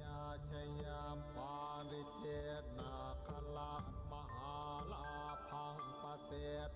ยาชยามปาริเจนาคลามหาลาพังปเสต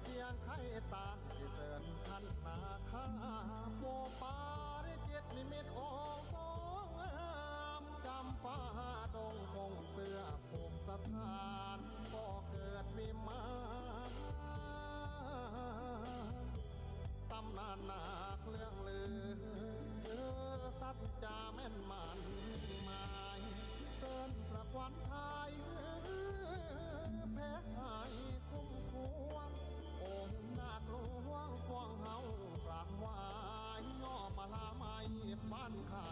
เสียงไข่ตานสิเสริญขันนาคาโบปาริจิตนิมิตโอสองงามจำปาดงคงเสื้อภูมิสถานก็เกิดวิมานตำนานหนักเรื่องลือสัจจาแม่น ข่จ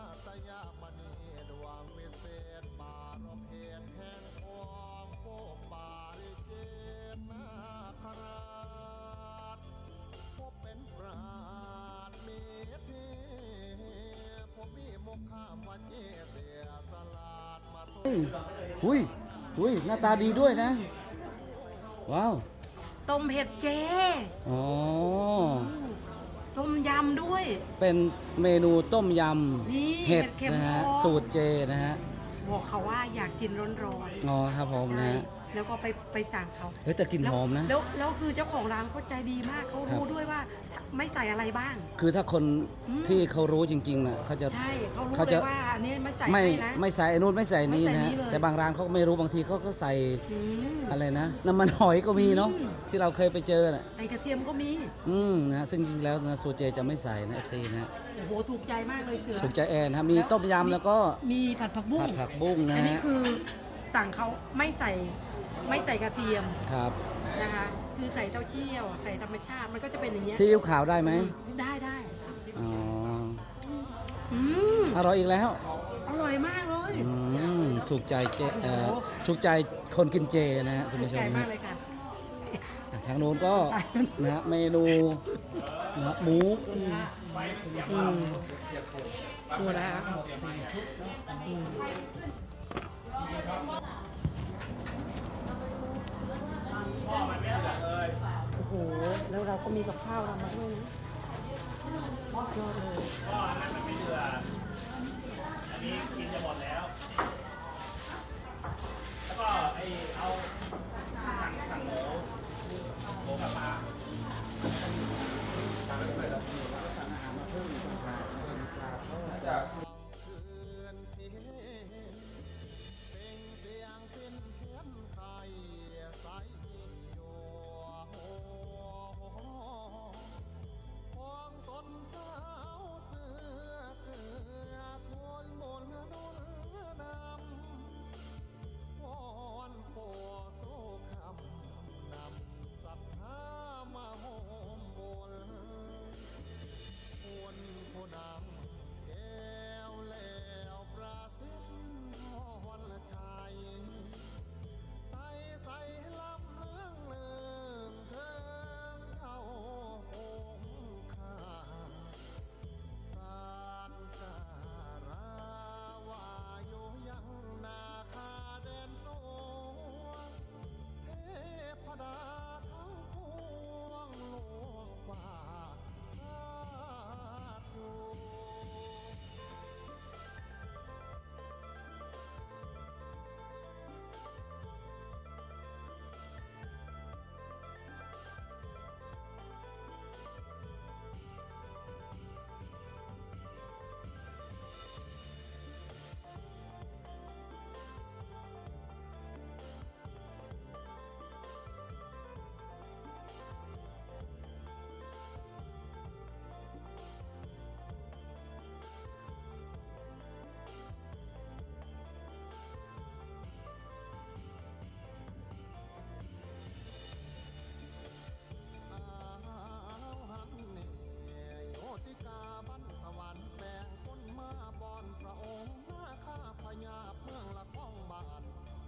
ตนาตยามณีดวงวิเศษบารมเหตุแห่งองค์โปปาริเจตนาคราชพบเป็นปราดเมธีผมมีมุขามวเจเสียสลาดมาทุอุ้ยอุ้ยหน้าตาดีด้วยนะ ว้าว ต้มเผ็ดเจ อ๋อ ต้มยำด้วย เป็นเมนูต้มยนี่ำเห็ดเห็ดเข็มนะฮะทอง สูตรเจนะฮะบอกเขาว่าอยากกินร้อนอ๋อครับผมๆนะฮะ แล้วก็ไปไปสั่งเขาเฮ้ยแต่กลิ่นหอมนะ แล้วแล้วคือเจ้าของร้านเขาใจดีมากเขาครับรู้ด้วยว่าไม่ใส่อะไรบ้าง คือถ้าคนอืมที่เขารู้จริงๆนะเขาจะใช่เขารู้เขาเลจะยว่าอันนี้ไม่ใส่ไม่ให้นะไม่ใส่ไอ้นู่นไม่ใส่นี่ไม่นะใส่ฮะนี่เลยแต่บางร้านเขาก็ไม่รู้บางทีเขาก็ใส่อืมอะไรนะน้ำมันหอยก็มีเนาะอืมที่เราเคยไปเจอน่ะใส่กระเทียมก็มีอืมนะซึ่งจริงๆแล้วนะสูตรเจจะไม่ใส่นะเอฟซีนะฮะโอ้โหถูกใจมากเลยเสือถูกใจแอนครับมีต้มยำแล้วก็มีผัดผักบุ้งผัดผักบุ้งนะอันนี้ฮะคือสั่งเขาไม่ใส่ ไม่ใส่กระเทียมครับนะคะคือใส่เต้าเจี้ยว ใส่ธรรมชาติมันก็จะเป็นอย่างเงี้ยซีอิ๊วขาวได้ไหมได้ได้อ๋ออืมอร่อยอีกแล้วอร่อยมากเลยอืมถูกใจเจเอ่อโอ้โหถูกใจคนกินเจนะฮะคุณถูกผู้ชใจมมานะกเลยค่ะ อะทางโน้นก็นะฮะเมนูนะฮะหมูอืมดูนะคะอืม เราก็มีกับข้าวเรามาด้วยนะยอดเลยนี่กินจะหมดแล้ว แล้วก็ไอเอาสั่งสั่งหมูหมูกระปลาาห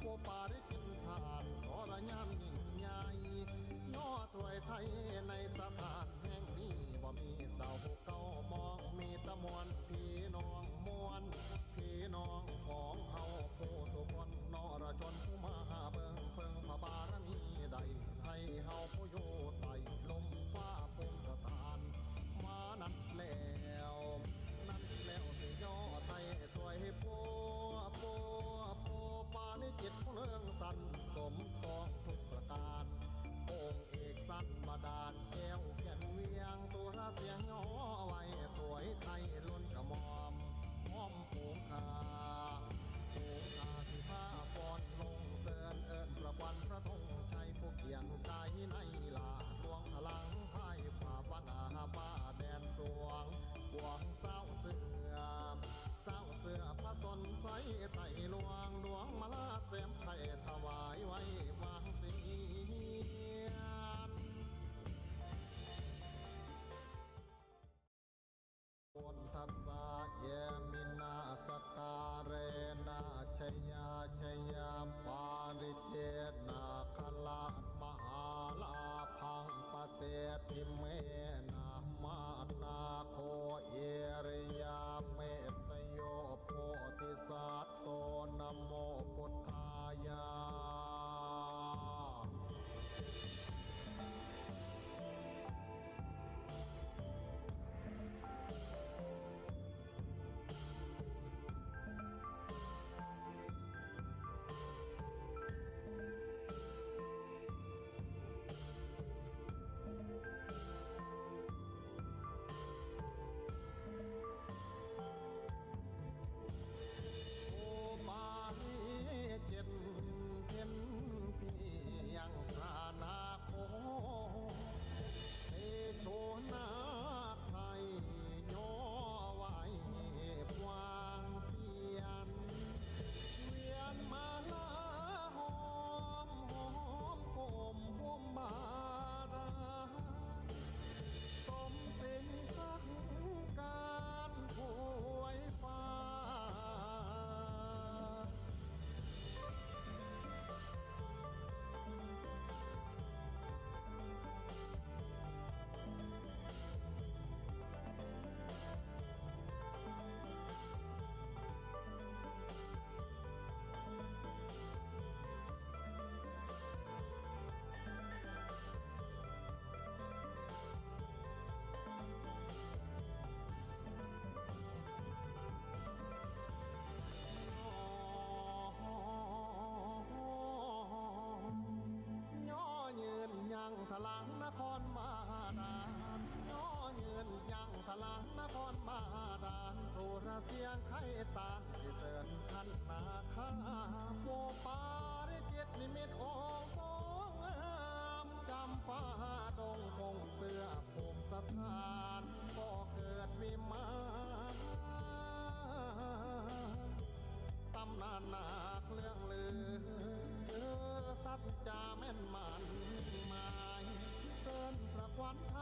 โปปาริกินทานทรยามยิ่งใหญ่ย่อถวยไทยในสถานแห่งนี้บ่มีเสาเก่ามองมีตะมวนพี ไต่หลวงดวงมาลาเสมไทยถวายไว้วางเสียนพุทธัสสะเยมินาสการเรนะชยาชยามปาริเจนะคลามหาลาพังปเสติเมนะมานาโค นะโมพุทธายาาลโทรเสียงไข่ตานสิเสริญขันนาคาโปปาริจิตนิมิตโอสงงามจำปาดงคงเสื้อภูมิสถานก็เกิดวิมานตำนานนาคเรื่องลือเจอสัจจาแม่นมันหมายเสินประควันทา